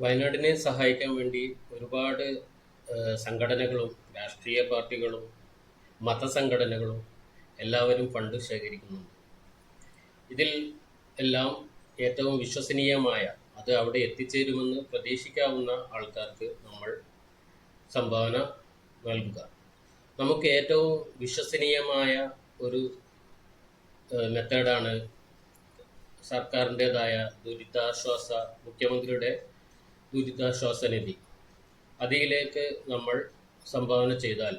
വയനാടിനെ സഹായിക്കാൻ വേണ്ടി ഒരുപാട് സംഘടനകളും രാഷ്ട്രീയ പാർട്ടികളും മതസംഘടനകളും എല്ലാവരും ഫണ്ട് ശേഖരിക്കുന്നുണ്ട്. ഇതിൽ എല്ലാം ഏറ്റവും വിശ്വസനീയമായ അത് അവിടെ എത്തിച്ചേരുമെന്ന് പ്രതീക്ഷിക്കാവുന്ന ആൾക്കാർക്ക് നമ്മൾ സംഭാവന നൽകുക. നമുക്ക് ഏറ്റവും വിശ്വസനീയമായ ഒരു മെത്തേഡാണ് സർക്കാരിന്റെതായ ദുരിതാശ്വാസ മുഖ്യമന്ത്രിയുടെ ദുരിതാശ്വാസ നിധി അതിലേക്ക് നമ്മൾ സംഭാവന ചെയ്താൽ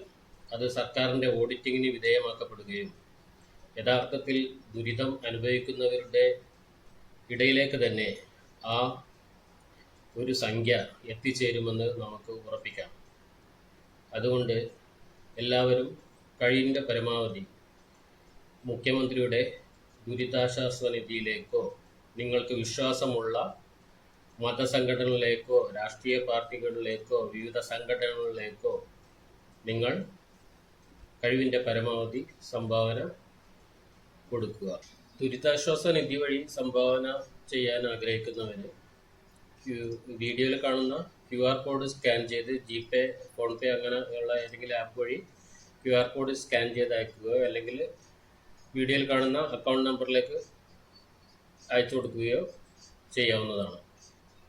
അത് സർക്കാരിന്റെ ഓഡിറ്റിങ്ങിന് വിധേയമാക്കപ്പെടുകയും യഥാർത്ഥത്തിൽ ദുരിതം അനുഭവിക്കുന്നവരുടെ ഇടയിലേക്ക് തന്നെ ആ ഒരു സംഖ്യ എത്തിച്ചേരുമെന്ന് നമുക്ക് ഉറപ്പിക്കാം. അതുകൊണ്ട് എല്ലാവരും കഴിവിന്റെ പരമാവധി മുഖ്യമന്ത്രിയുടെ ദുരിതാശ്വാസ നിധിയിലേക്കോ നിങ്ങൾക്ക് വിശ്വാസമുള്ള മതസംഘടനകളിലേക്കോ രാഷ്ട്രീയ പാർട്ടികളിലേക്കോ വിവിധ സംഘടനകളിലേക്കോ നിങ്ങൾ കഴിവിന്റെ പരമാവധി സംഭാവന കൊടുക്കുക. ദുരിതാശ്വാസ നിധി വഴി സംഭാവന ചെയ്യാൻ ആഗ്രഹിക്കുന്നവന് വീഡിയോയിൽ കാണുന്ന ക്യു ആർ കോഡ് സ്കാൻ ചെയ്ത് ജി പേ ഫോൺ പേ അങ്ങനെയുള്ള ഏതെങ്കിലും ആപ്പ് വഴി ക്യു ആർ കോഡ് സ്കാൻ ചെയ്ത് അയക്കുകയോ അല്ലെങ്കിൽ വീഡിയോയിൽ കാണുന്ന അക്കൗണ്ട് നമ്പറിലേക്ക് അയച്ചു കൊടുക്കുകയോ ചെയ്യാവുന്നതാണ്.